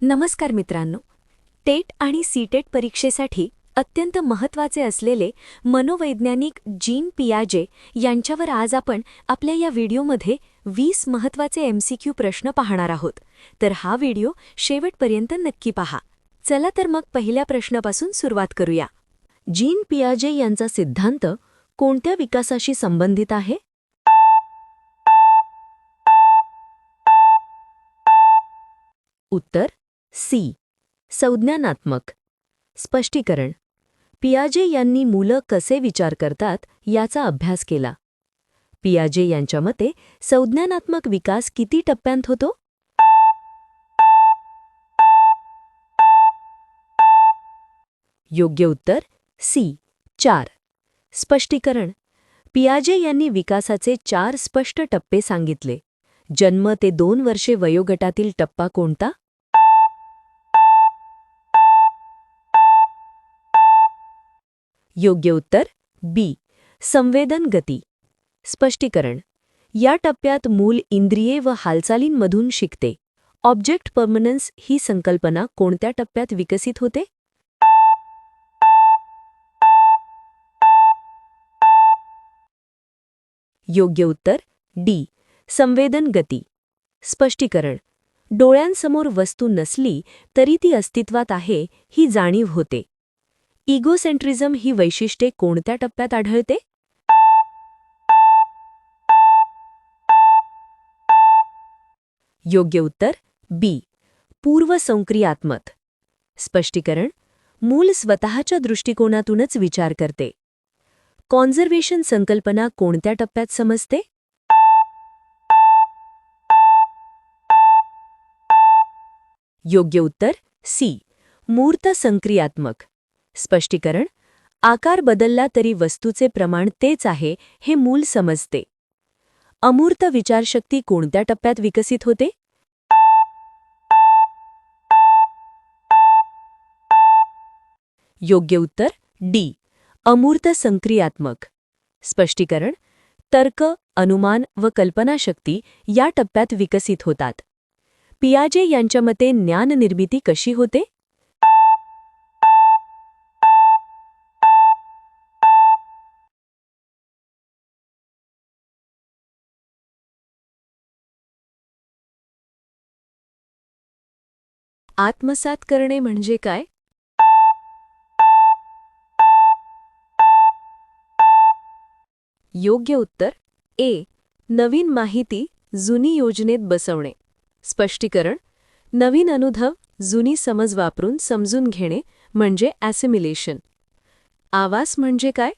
नमस्कार मित्रांनो. टेट आणि सीटेट परीक्षेसाठी अत्यंत महत्त्वाचे असलेले मनोवैज्ञानिक जीन पियाजे यांच्यावर आज आपण आपल्या या व्हिडिओमध्ये वीस महत्त्वाचे एमसीक्यू प्रश्न पाहणार आहोत. तर हा व्हिडिओ शेवटपर्यंत नक्की पहा. चला तर मग पहिल्या प्रश्नापासून सुरुवात करूया. जीन पियाजे यांचा सिद्धांत कोणत्या विकासाशी संबंधित आहे? उत्तर सी. संज्ञानात्मक. स्पष्टीकरण. पियाजे यांनी मुलं कसे विचार करतात याचा अभ्यास केला. पियाजे यांच्या मते संज्ञानात्मक विकास किती टप्प्यांत होतो? योग्य उत्तर सी. चार. स्पष्टीकरण. पियाजे यांनी विकासाचे चार स्पष्ट टप्पे सांगितले. जन्म ते दोन वर्षे वयोगटातील टप्पा कोणता? योग्य उत्तर बी संवेदन गती. स्पष्टीकरण. या टप्प्यात मूल इंद्रिये व हालचालींमधून शिकते. ऑब्जेक्ट पर्मनन्स ही संकल्पना कोणत्या टप्प्यात विकसित होते? योग्य उत्तर डी संवेदन गती. स्पष्टीकरण. डोळ्यांसमोर वस्तू नसली तरी ती अस्तित्वात आहे ही जाणीव होते. इगोसेंट्रिझम ही वैशिष्ट्ये कोणत्या टप्प्यात आढळते? योग्य उत्तर बी पूर्वसंक्रियात्मक स्पष्टीकरण मूल स्वतःच्या दृष्टिकोनातूनच विचार करते. कॉन्झर्वेशन संकल्पना कोणत्या टप्प्यात समजते? योग्य उत्तर सी मूर्त संक्रियात्मक. स्पष्टीकरण आकार बदलला तरी वस्तूचे प्रमाण तेच आहे हे मूल समजते. अमूर्त विचारशक्ती कोणत्या टप्प्यात विकसित होते? योग्य उत्तर डी अमूर्त संक्रियात्मक. स्पष्टीकरण तर्क अनुमान व कल्पनाशक्ती या टप्प्यात विकसित होतात. पियाजे यांच्या मते ज्ञाननिर्मिती कशी होते? आत्मसात करणे म्हणजे काय? योग्य उत्तर ए. नवीन माहिती जुनी योजनेत बसवणे. स्पष्टीकरण नवीन अनुभव जुनी समज वापरून समजून घेणे म्हणजे ॲसिमिलेशन आवास म्हणजे काय?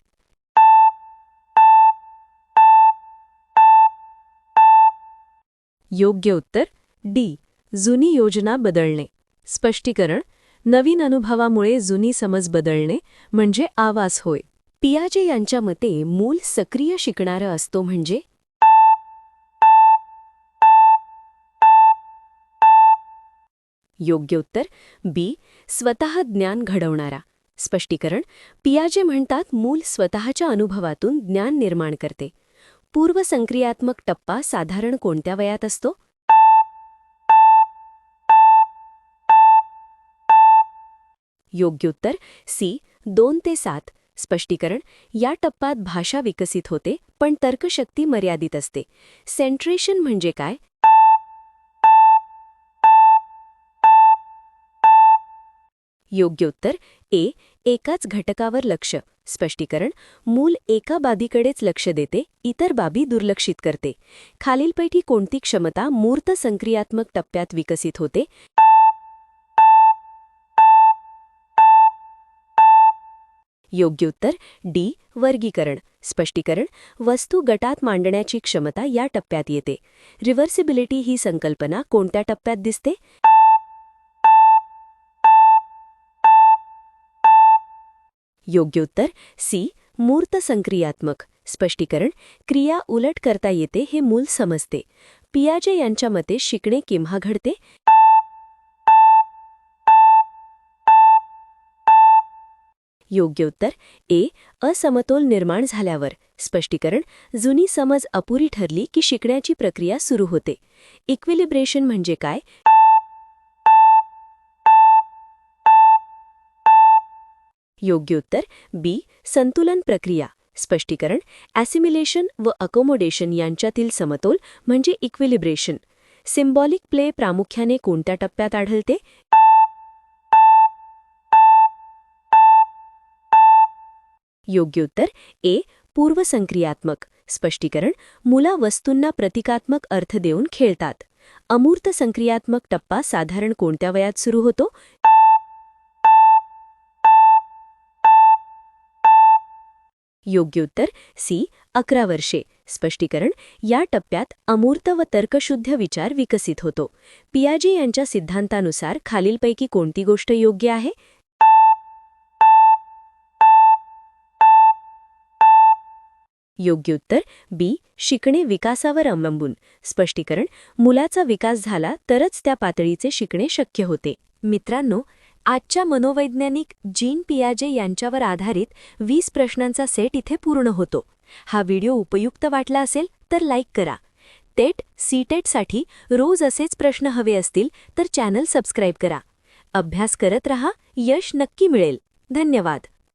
योग्य उत्तर डी. जुनी योजना बदलणे. स्पष्टीकरण नवीन अनुभवामुळे जुनी समज बदलणे म्हणजे आवास होय. पियाजे यांच्या मते मूल सक्रिय शिकणारं असतो म्हणजे? योग्य उत्तर बी स्वतः ज्ञान घडवणारा. स्पष्टीकरण पियाजे म्हणतात मूल स्वतःच्या अनुभवातून ज्ञान निर्माण करते. पूर्वसंक्रियात्मक टप्पा साधारण कोणत्या वयात असतो? योग्य उत्तर सी दोन ते सात स्पष्टीकरण या टप्प्यात भाषा विकसित होते पण तर्कशक्ती मर्यादित असते. सेंट्रेशन म्हणजे काय? योग्य उत्तर ए एकाच घटकावर लक्ष. स्पष्टीकरण मूल एका बाबीकडेच लक्ष देते इतर बाबी दुर्लक्षित करते. खालीलपैकी कोणती क्षमता मूर्त संक्रियात्मक टप्प्यात विकसित होते? योग्य उत्तर डी वर्गीकरण. स्पष्टीकरण वस्तू गटात मांडण्याची क्षमता या टप्प्यात येते. रिव्हर्सिबिलिटी ही संकल्पना कोणत्या टप्प्यात दिसते? योग्य उत्तर सी मूर्त संक्रियात्मक. स्पष्टीकरण क्रिया उलट करता येते हे मूल समजते. पियाजे यांच्या मते शिकणे केव्हा घडते? योग्य उत्तर ए असमतोल निर्माण झाल्यावर. स्पष्टीकरण जुनी समज अपुरी ठरली की शिकण्याची प्रक्रिया सुरू होते. इक्विलिब्रेशन म्हणजे काय? योग्य उत्तर बी संतुलन प्रक्रिया. स्पष्टीकरण ॲसिमिलेशन व अकोमोडेशन यांच्यातील समतोल म्हणजे इक्विलिब्रेशन सिम्बॉलिक प्ले प्रामुख्याने कोणत्या टप्प्यात आढळते? योग्य उत्तर ए पूर्वसंक्रियात्मक. स्पष्टीकरण मुला वस्तूंना प्रतिकात्मक अर्थ देऊन खेळतात. अमूर्त संक्रियात्मक टप्पा साधारण कोणत्या वयात सुरू होतो? योग्य उत्तर सी अकरा वर्षे. स्पष्टीकरण या टप्प्यात अमूर्त व तर्कशुद्ध विचार विकसित होतो. पियाजी यांच्या सिद्धांतानुसार खालीलपैकी कोणती गोष्ट योग्य आहे? योग्य उत्तर बी शिकणे विकासावर अवलंबून. स्पष्टीकरण मुलाचा विकास झाला तरच त्या पातळीचे शिकणे शक्य होते. मित्रांनो आजच्या मनोवैज्ञानिक जीन पियाजे यांच्यावर आधारित वीस प्रश्नांचा सेट इथे पूर्ण होतो. हा व्हिडिओ उपयुक्त वाटला असेल तर लाईक करा. टेट सीटेटसाठी रोज असेच प्रश्न हवे असतील तर चॅनल सबस्क्राईब करा. अभ्यास करत रहा यश नक्की मिळेल. धन्यवाद.